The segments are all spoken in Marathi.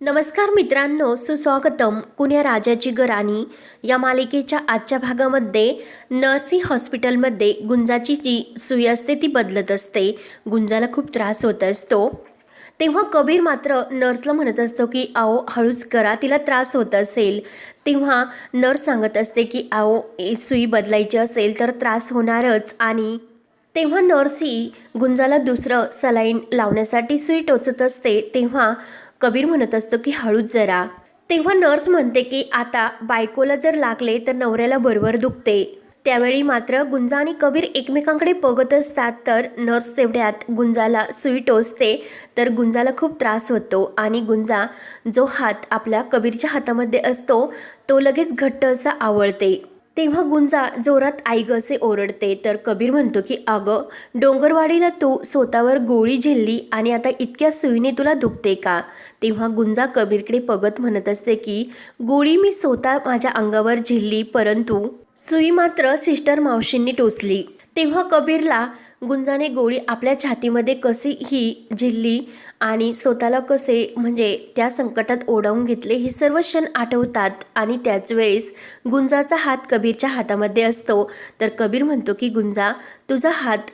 नमस्कार मित्रांनो सुस्वागतम. कुण्या राजाची गराणी या मालिकेच्या आजच्या भागामध्ये नर्सी हॉस्पिटलमध्ये गुंजाची जी सुई असते ती बदलत असते. गुंजाला खूप त्रास होत असतो. तेव्हा कबीर मात्र नर्सला म्हणत असतो की आओ हळूच करा तिला त्रास होत असेल. तेव्हा नर्स सांगत असते की आओ ए- सुई बदलायची असेल तर त्रास होणारच. आणि तेव्हा नर्स ही गुंजाला दुसरं सलाईन लावण्यासाठी सुई टोचत असते. तेव्हा कबीर म्हणत असतो की हळूच जरा. तेव्हा नर्स म्हणते की आता बायकोला जर लागले तर नवऱ्याला बरोबर दुखते. त्यावेळी मात्र गुंजा आणि कबीर एकमेकांकडे बघत असतात तर नर्स तेवढ्यात गुंजाला सुई टोचते तर गुंजाला खूप त्रास होतो आणि गुंजा जो हात आपल्या कबीरच्या हातामध्ये असतो तो लगेच घट्ट असा आवळते. तेव्हा गुंजा जोरात आई ग असे ओरडते. तर कबीर म्हणतो की अगं डोंगरवाडीला तू स्वतःवर गोळी झेलली आणि आता इतक्या सुईने तुला दुखते का? तेव्हा गुंजा कबीरकडे पगत म्हणत असते की गोळी मी स्वतः माझ्या अंगावर झेलली परंतु सुई मात्र सिस्टर मावशींनी टोचली. तेव्हा कबीरला गुंजाने गोळी आपल्या छातीमध्ये कशी ही झिल्ली आणि स्वतःला कसे म्हणजे त्या संकटात ओढावून घेतले हे सर्व क्षण आठवतात. आणि त्याच वेळेस गुंजाचा हात कबीरच्या हातामध्ये असतो. तर कबीर म्हणतो की गुंजा तुझा हात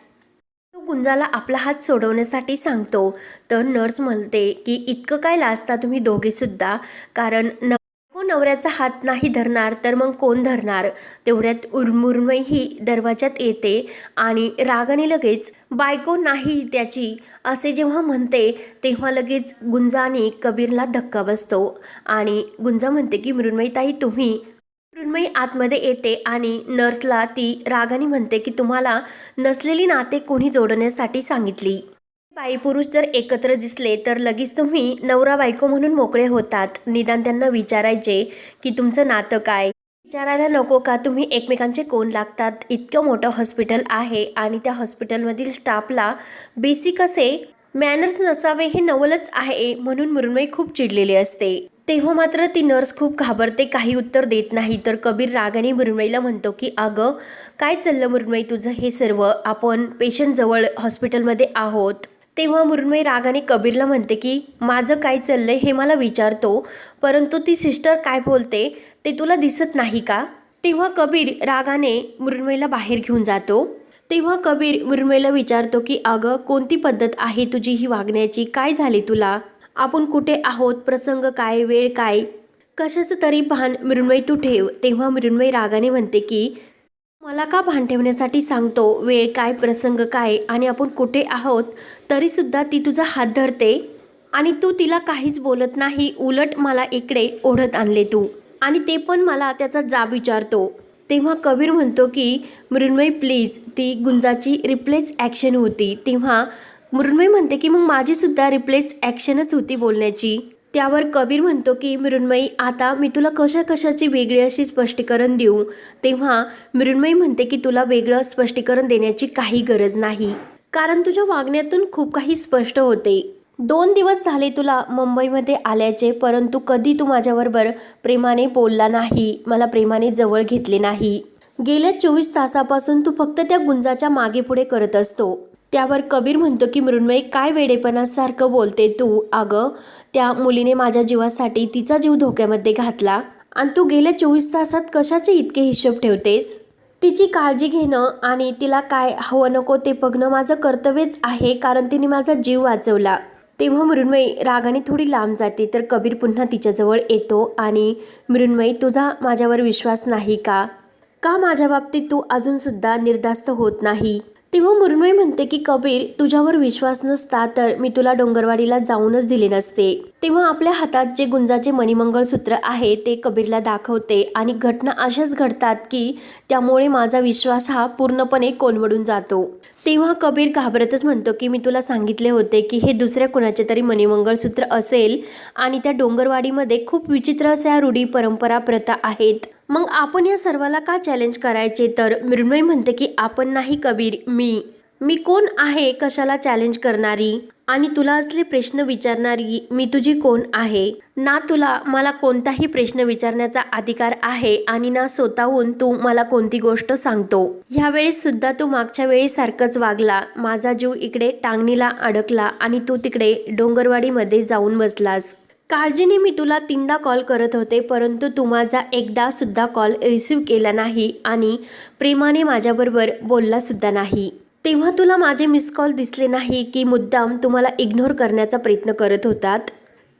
गुंजाला आपला हात सोडवण्यासाठी सांगतो. तर नर्स म्हणते की इतकं काय लाजता तुम्ही दोघेसुद्धा? कारण न को नवऱ्याचा हात नाही धरणार तर मग कोण धरणार? तेवढ्यात उर्मुरमई ही दरवाजात येते आणि रागाने लगेच बायको नाही त्याची असे जेव्हा म्हणते तेव्हा लगेच गुंजाने कबीरला धक्का बसतो आणि गुंजा म्हणते की मृण्मयीताई तुम्ही मृण्मयी आतमध्ये येते आणि नर्सला ती रागाने म्हणते की तुम्हाला नसलेली नाते कोणी जोडण्यासाठी सांगितली? बाई पुरुष जर एकत्र दिसले तर लगेच तुम्ही नवरा बायको म्हणून मोकळे होतात. निदान त्यांना विचारायचे की तुमचं नातं काय? विचारायला नको का? तुम्ही एकमेकांचे कोण लागतात? इतकं मोठं हॉस्पिटल आहे आणि त्या हॉस्पिटलमधील स्टाफला बेसिक असे मॅनर्स नसावे हे नवलच आहे म्हणून मृण्मयी खूप चिडलेली असते. तेव्हा मात्र ती नर्स खूप घाबरते काही उत्तर देत नाही. तर कबीर रागाने मृण्मयीला म्हणतो की अगं काय चाललं मृण्मयी तुझं हे सर्व? आपण पेशंटजवळ हॉस्पिटलमध्ये आहोत. तेव्हा मृण्मयी रागाने कबीरला म्हणते की माझं काय चाललंय हे मला विचारतो परंतु ती सिस्टर काय बोलते ते तुला दिसत नाही का? तेव्हा कबीर रागाने मृण्मयीला बाहेर घेऊन जातो. तेव्हा कबीर मृण्मयीला विचारतो की अगं कोणती पद्धत आहे तुझी ही वागण्याची? काय झाले तुला? आपण कुठे आहोत? प्रसंग काय? वेळ काय? कशाचं तरी भान मृण्मयी तू ठेव. तेव्हा मृण्मयी रागाने म्हणते की मला का भान ठेवण्यासाठी सांगतो? वेळ काय? प्रसंग काय? आणि आपण कुठे आहोत? तरीसुद्धा ती तुझा हात धरते. आणि तू तिला काहीच बोलत नाही. उलट मला इकडे ओढत आणले तू. आणि ते पण मला त्याचा जाब विचारतो. तेव्हा कबीर म्हणतो की मृण्मय प्लीज ती गुंजाची रिप्लेस ॲक्शन होती. तेव्हा मृण्मय म्हणते की मग माझीसुद्धा रिप्लेस ॲक्शनच होती बोलण्याची. त्यावर कबीर म्हणतो की मृण्मयी आता मी तुला कशा कशाची वेगळी अशी स्पष्टीकरण देऊ? तेव्हा मृण्मयी म्हणते की तुला वेगळं स्पष्टीकरण देण्याची काही गरज नाही. कारण तुझ्या वागण्यातून खूप काही स्पष्ट होते. दोन दिवस झाले तुला मुंबईमध्ये आल्याचे परंतु कधी तू माझ्याबरोबर प्रेमाने बोलला नाही मला प्रेमाने जवळ घेतले नाही. गेल्या चोवीस तासापासून तू फक्त त्या गुंजाच्या मागे पुढे करत असतो. त्यावर कबीर म्हणतो की मृण्मयी काय वेडेपणासारखं बोलते तू? अगं त्या मुलीने माझ्या जीवासाठी तिचा जीव धोक्यामध्ये घातला. आणि तू गेल्या चोवीस तासात कशाचे इतके हिशोब ठेवतेस? तिची काळजी घेणं आणि तिला काय हवं नको ते बघणं माझं कर्तव्यच आहे कारण तिने माझा जीव वाचवला. तेव्हा मृण्मयी रागाने थोडी लांब जाते तर कबीर पुन्हा तिच्याजवळ येतो आणि मृण्मयी तुझा माझ्यावर विश्वास नाही का? का माझ्या बाबतीत तू अजूनसुद्धा निर्धास्त होत नाही? तेव्हा मृण्मयी म्हणते की कबीर तुझ्यावर विश्वास नसता तर मी तुला डोंगरवाडीला जाऊनच दिले नसते. तेव्हा आपल्या हातात जे गुंजाचे मणिमंगळसूत्र आहे ते कबीरला दाखवते आणि घटना अशाच घडतात की त्यामुळे माझा विश्वास हा पूर्णपणे कोलमडून जातो. तेव्हा कबीर घाबरतच म्हणतो की मी तुला सांगितले होते की हे दुसऱ्या कुणाचे तरी मणिमंगळसूत्र असेल आणि त्या डोंगरवाडीमध्ये खूप विचित्र अशा रूढी परंपरा प्रथा आहेत. मग आपण या सर्वाला का चॅलेंज करायचे? तर मृण्मय म्हणते की आपण नाही कबीर मी. मी कोण आहे? कशाला चॅलेंज करणारी? आणि तुला असले प्रश्न विचारणारी मी तुझी कोण आहे? ना तुला मला कोणताही प्रश्न विचारण्याचा अधिकार आहे आणि ना स्वतःहून तू मला कोणती गोष्ट सांगतो. ह्यावेळेस सुद्धा तू मागच्या वेळेसारखंच वागला. माझा जीव इकडे टांगणीला अडकला आणि तू तिकडे डोंगरवाडीमध्ये जाऊन बसलास. काळजीने मी तुला तीनदा कॉल करत होते परंतु तू माझा एकदा सुद्धा कॉल रिसीव केला नाही आणि प्रेमाने माझ्याबरोबर बोललासुद्धा नाही. तेव्हा तुला माझे मिस कॉल दिसले नाही की मुद्दाम तुम्हाला इग्नोर करण्याचा प्रयत्न करत होतात?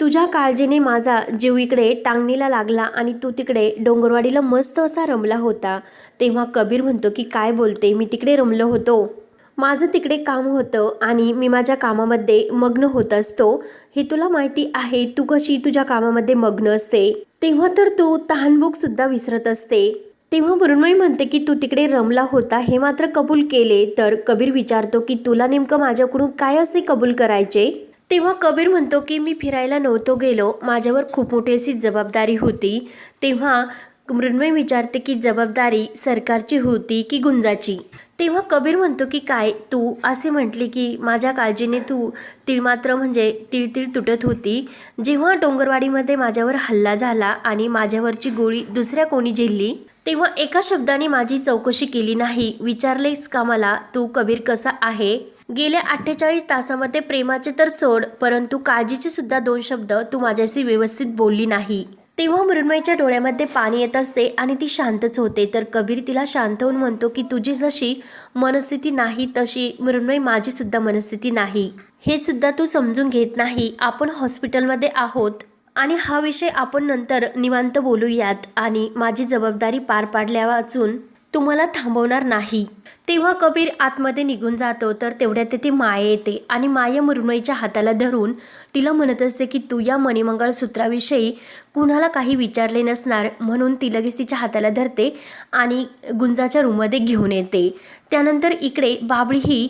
तुझ्या काळजीने माझा जीव इकडे टांगणीला लागला आणि तू तिकडे डोंगरवाडीला मस्त असा रमला होता. तेव्हा कबीर म्हणतो की काय बोलते मी तिकडे रमलो होतो. माझं तिकडे काम होतं आणि मी माझ्या कामामध्ये मग्न होत असतो. हे तुला माहिती आहे तू कशी तुझ्या कामामध्ये मग्न असते? तेव्हा तर तू तहानभूक सुद्धा विसरत असते. तेव्हा मृण्मयी म्हणते की तू तिकडे रमला होता हे मात्र कबूल केले. तर कबीर विचारतो की तुला नेमकं माझ्याकडून काय असे कबूल करायचे? तेव्हा कबीर म्हणतो की मी फिरायला नव्हतो गेलो. माझ्यावर खूप मोठी अशी जबाबदारी होती. तेव्हा मृण्मय विचारते की जबाबदारी सरकारची होती की गुंजाची? तेव्हा कबीर म्हणतो की काय तू असे म्हटले की माझ्या काळजीने तू तिळ मात्र म्हणजे तिळतिळ तुटत होती. जेव्हा डोंगरवाडीमध्ये माझ्यावर हल्ला झाला आणि माझ्यावरची गोळी दुसऱ्या कोणी झेलली तेव्हा एका शब्दाने माझी चौकशी केली नाही. विचारलेस का मला? तू कबीर कसा आहे? गेल्या अठ्ठेचाळीस तासामध्ये प्रेमाचे तर सोड परंतु काळजीचे सुद्धा दोन शब्द तू माझ्याशी व्यवस्थित बोलली नाही. तेव्हा मृण्मयीच्या डोळ्यामध्ये पाणी येत असते आणि ती शांतच होते. तर कबीर तिला शांत होऊन म्हणतो की तुझी जशी मनस्थिती नाही तशी मृण्मयी माझी सुद्धा मनस्थिती नाही. हे सुद्धा तू समजून घेत नाही. आपण हॉस्पिटलमध्ये आहोत आणि हा विषय आपण नंतर निवांत बोलूयात आणि माझी जबाबदारी पार पाडल्या वाचून तुम्हाला थांबवणार नाही. तेव्हा कबीर आतमध्ये निघून जातो तर तेवढ्यात तेथे माया येते आणि माया मुरमईच्या हाताला धरून तिला म्हणत असते की तू या मणिमंगळसूत्राविषयी कुणाला काही विचारले नसणार म्हणून ती लगेच तिच्या हाताला धरते आणि गुंजाच्या रूममध्ये घेऊन येते. त्यानंतर इकडे बाबळी ही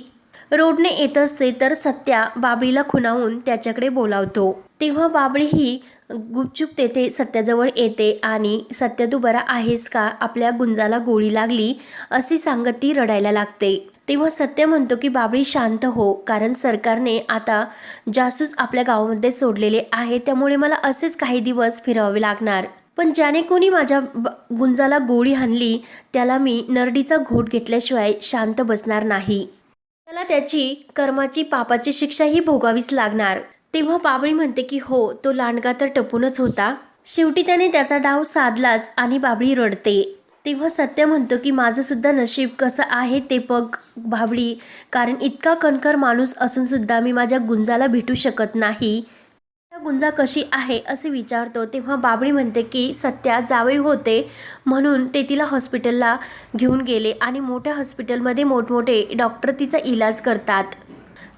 रोडने येत असते तर सत्या बाबळीला खुणावून त्याच्याकडे बोलावतो. तेव्हा बाबळी ही गुपचूप तेथे सत्याजवळ येते आणि सत्या तू बरा आहेस का? आपल्या गुंजाला गोळी लागली अशी सांगत ती रडायला लागते. तेव्हा सत्य म्हणतो की बाबळी शांत हो कारण सरकारने आता जासूस आपल्या गावामध्ये सोडलेले आहे त्यामुळे मला असेच काही दिवस फिरावे लागणार. पण ज्याने कोणी माझ्या ब- गुंजाला गोळी हाणली त्याला मी नरडीचा घोट घेतल्याशिवाय शांत बसणार नाही. त्याला त्याची कर्माची पापाची शिक्षाही भोगावीच लागणार. तेव्हा बाबळी म्हणते की हो तो लांडगा तर टपूनच होता. शेवटी त्याने त्याचा डाव साधलाच आणि बाबळी रडते. तेव्हा सत्य म्हणतो की माझंसुद्धा नशीब कसं आहे ते बघ बाबळी. कारण इतका कणकर माणूस असूनसुद्धा मी माझ्या गुंजाला भेटू शकत नाही. त्या गुंजा कशी आहे असे विचारतो. तेव्हा बाबळी म्हणते की सत्या जावई होते. म्हणून ते तिला हॉस्पिटलला घेऊन गेले आणि मोठ्या हॉस्पिटलमध्ये मोठमोठे डॉक्टर तिचा इलाज करतात.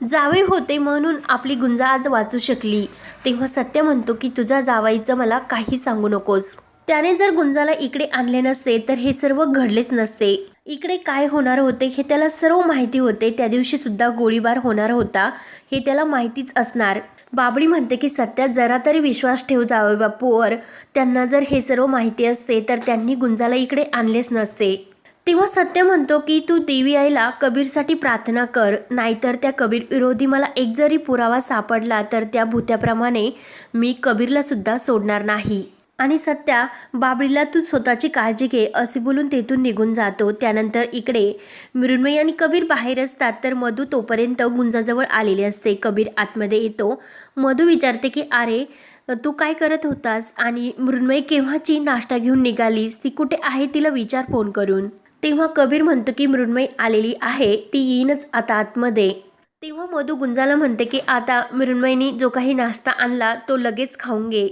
जावे होते म्हणून आपली गुंजा आज वाचू शकली. तेव्हा सत्य म्हणतो की तुझ्या जावाईचं मला काही सांगू नकोस. त्याने जर गुंजाला इकडे आणले नसते तर हे सर्व घडलेच नसते. इकडे काय होणार होते हे त्याला सर्व माहिती होते. त्या दिवशी सुद्धा गोळीबार होणार होता हे त्याला माहितीच असणार. बाबडी म्हणते की सत्यात जरा तरी विश्वास ठेव जावे बापूवर. त्यांना जर हे सर्व माहिती असते तर त्यांनी गुंजाला इकडे आणलेच नसते. तेव्हा सत्य म्हणतो की तू देवी आईला कबीरसाठी प्रार्थना कर. नाहीतर त्या कबीर विरोधी मला एक जरी पुरावा सापडला तर त्या भूत्याप्रमाणे मी कबीरला सुद्धा सोडणार नाही. आणि सत्या बाबळीला तू स्वतःची काळजी घे असे बोलून तेथून निघून जातो. त्यानंतर इकडे मृण्मयी आणि कबीर बाहेर असतात तर मधू तोपर्यंत गुंजाजवळ आलेली असते. कबीर आतमध्ये येतो. मधू विचारते की अरे तू काय करत होतास? आणि मृण्मयी केव्हाची नाश्ता घेऊन निघालीस? ती कुठे आहे? तिला विचार फोन करून. तेव्हा कबीर म्हणतो की मृण्मयी आलेली आहे ती येईनच आता आतमध्ये. तेव्हा मधू गुंजाला म्हणते की आता मृण्मयीने जो काही नाश्ता आणला तो लगेच खाऊन घे.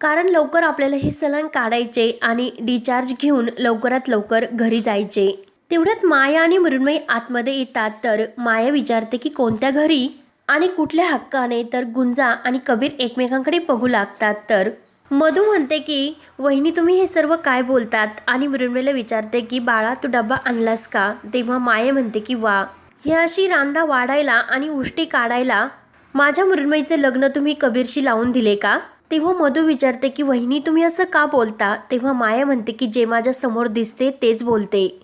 कारण लवकर आपल्याला हे सलान काढायचे आणि डिचार्ज घेऊन लवकरात लवकर घरी जायचे. तेवढ्यात माया आणि मृण्मयी आतमध्ये येतात तर माया विचारते की कोणत्या घरी? आणि कुठल्या हक्काने? तर गुंजा आणि कबीर एकमेकांकडे बघू लागतात तर मधू म्हणते की वहिनी तुम्ही हे सर्व काय बोलतात? आणि मृण्मयला विचारते की बाळा तू डब्बा आणलास का? तेव्हा माये म्हणते की वा. ही अशी रांदा वाढायला आणि उष्टी काढायला माझ्या मृण्मयीचे लग्न तुम्ही कबीरशी लावून दिले का? तेव्हा मधू विचारते की वहिनी तुम्ही असं का बोलता? तेव्हा माया म्हणते की जे माझ्यासमोर दिसते तेच बोलते.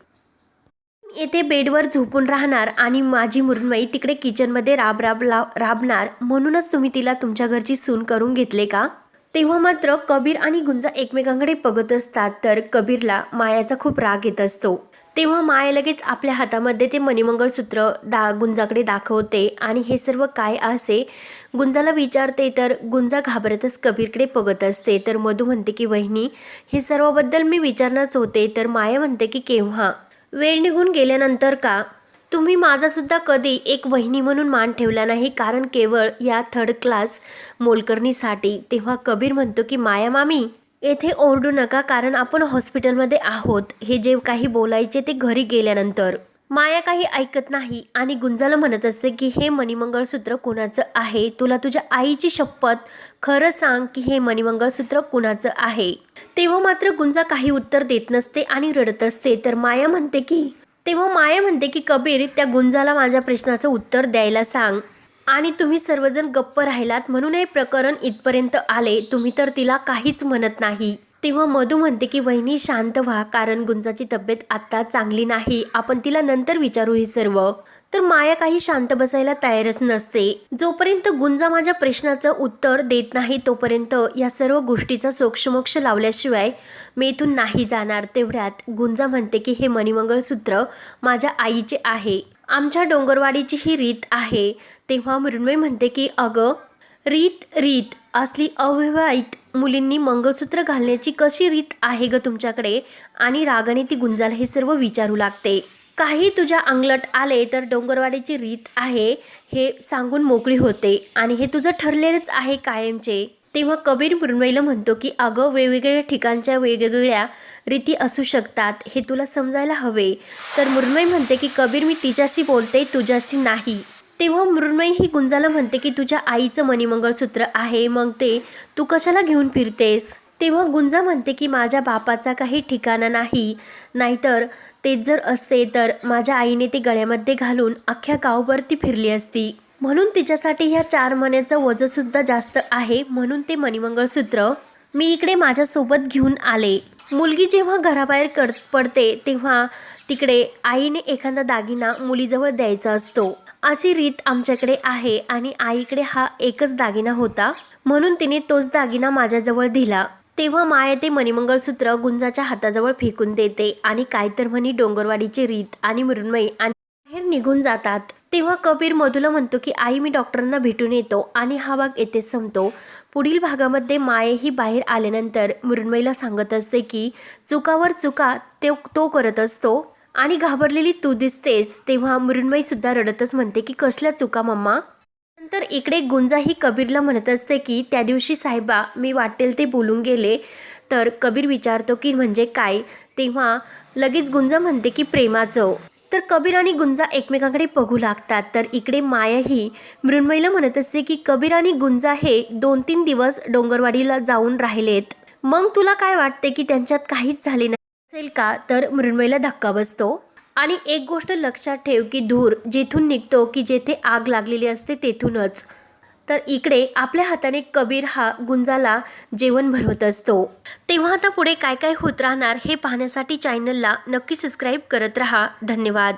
येथे बेडवर झोपून राहणार आणि माझी मृण्मयी तिकडे किचनमध्ये राब राब लाव राबणार. म्हणूनच तुम्ही तिला तुमच्या घरची सून करून घेतले का? तेव्हा मात्र कबीर आणि गुंजा एकमेकांकडे बघत असतात तर कबीरला मायाचा खूप राग येत असतो. तेव्हा माया लगेच आपल्या हातामध्ये ते मणिमंगळसूत्र दा गुंजाकडे दाखवते आणि हे सर्व काय असे? गुंजाला विचारते तर गुंजा घाबरतच कबीरकडे बघत असते. तर मधू म्हणते की वहिनी हे सर्वबद्दल मी विचारणारच होते. तर माया म्हणते की केव्हा? वेळ निघून गेल्यानंतर का? तुम्ही माझासुद्धा कधी एक वहिनी म्हणून मान ठेवला नाही कारण केवळ या थर्ड क्लास मोलकरणीसाठी. तेव्हा कबीर म्हणतो की माया मामी येथे ओरडू नका कारण आपण हॉस्पिटलमध्ये आहोत. हे जे काही बोलायचे ते घरी गेल्यानंतर. माया काही ऐकत नाही आणि गुंजाला म्हणत असते की हे मणिमंगळसूत्र कुणाचं आहे? तुला तुझ्या आईची शपथ खरं सांग की हे मणिमंगळसूत्र कुणाचं आहे? तेव्हा मात्र गुंजा काही उत्तर देत नसते आणि रडत असते. तर माया म्हणते की तेव्हा माया म्हणते की कबीर त्या गुंजाला माझ्या प्रश्नाचं उत्तर द्यायला सांग. आणि तुम्ही सर्वजण गप्प राहिलात म्हणून हे प्रकरण इथपर्यंत आले. तुम्ही तर तिला काहीच म्हणत नाही. तेव्हा मधू म्हणते की वहिनी शांत व्हा. कारण गुंजाची तब्येत आत्ता चांगली नाही. आपण तिला नंतर विचारू हे सर्व. तर माया काही शांत बसायला तयारच नसते. जोपर्यंत गुंजा माझ्या प्रश्नाचं उत्तर देत नाही तोपर्यंत या सर्व गोष्टीचा सोक्षमोक्ष लावल्याशिवाय मी इथून नाही जाणार. तेवढ्यात गुंजा म्हणते की हे मणिमंगळसूत्र माझ्या आईचे आहे. आमच्या डोंगरवाडीची ही रीत आहे. तेव्हा मृण्मय म्हणते की अगं रीत रीत असली अविवाहित मुलींनी मंगळसूत्र घालण्याची कशी रीत आहे ग तुमच्याकडे? आणि रागाने ती गुंजाला हे सर्व विचारू लागते. काही तुझ्या अंगलट आले तर डोंगरवाडीची रीत आहे हे सांगून मोकळी होते. आणि हे तुझं ठरलेलंच आहे कायमचे. तेव्हा कबीर मृण्मयीला म्हणतो की अगं वेगवेगळ्या ठिकाणच्या वेगवेगळ्या रीती असू शकतात हे तुला समजायला हवे. तर मृण्मयी म्हणते की कबीर मी तिच्याशी बोलते तुझ्याशी नाही. तेव्हा मृण्मयी ही गुंजाला म्हणते की तुझ्या आईचं मणिमंगळसूत्र आहे मग ते तू कशाला घेऊन फिरतेस? तेव्हा गुंजा म्हणते की माझ्या बापाचा काही ठिकाणा नाही नाहीतर तेच जर असते तर माझ्या आईने ते गळ्यामध्ये घालून अख्ख्या गावभर ती फिरली असती. म्हणून तिच्यासाठी ह्या चार मण्याचं वजनसुद्धा जास्त आहे म्हणून ते मणिमंगळसूत्र मी इकडे माझ्यासोबत घेऊन आले. मुलगी जेव्हा घराबाहेर कर पडते तेव्हा तिकडे आईने एखादा दागिना मुलीजवळ द्यायचा असतो. अशी रीत आमच्याकडे आहे आणि आईकडे हा एकच दागिना होता. म्हणून तिने तोच दागिना माझ्याजवळ दिला. तेव्हा माया ते मणिमंगळसूत्र गुंजाच्या हाताजवळ फेकून देते आणि काय तर म्हणी डोंगरवाडीची रीत आणि मृण्मयी आणि बाहेर निघून जातात. तेव्हा कबीर मधुला म्हणतो की आई मी डॉक्टरांना भेटून येतो आणि हा भाग येथे संपतो. पुढील भागामध्ये माये ही बाहेर आल्यानंतर मृण्मयीला सांगत असते की चुकावर चुका ते तो करत असतो. आणि घाबरलेली तू दिसतेस. तेव्हा मृण्मयी सुद्धा रडतच म्हणते की कसल्या चुका मम्मा? तर इकडे गुंजाही कबीरला म्हणत असते की त्या दिवशी साहेबा मी वाटेल ते बोलून गेले. तर कबीर विचारतो की म्हणजे काय? तेव्हा लगेच गुंजा म्हणते की प्रेमाचं. तर कबीर आणि गुंजा एकमेकांकडे बघू लागतात. तर इकडे माया ही मृण्मयीला म्हणत असते की कबीर आणि गुंजा हे दोन तीन दिवस डोंगरवाडीला जाऊन राहिलेत. मग तुला काय वाटते की त्यांच्यात काहीच झाले नसेल का? तर मृण्मयीला धक्का बसतो. आणि एक गोष्ट लक्षात ठेव की धूर जिथून निघतो की जेथे आग लागलेली असते तेथूनच. तर इकडे आपल्या हाताने कबीर हा गुंजाला जेवण भरवत असतो. तेव्हा आता पुढे काय काय होत राहणार हे पाहण्यासाठी चॅनलला नक्की सबस्क्राईब करत राहा. धन्यवाद.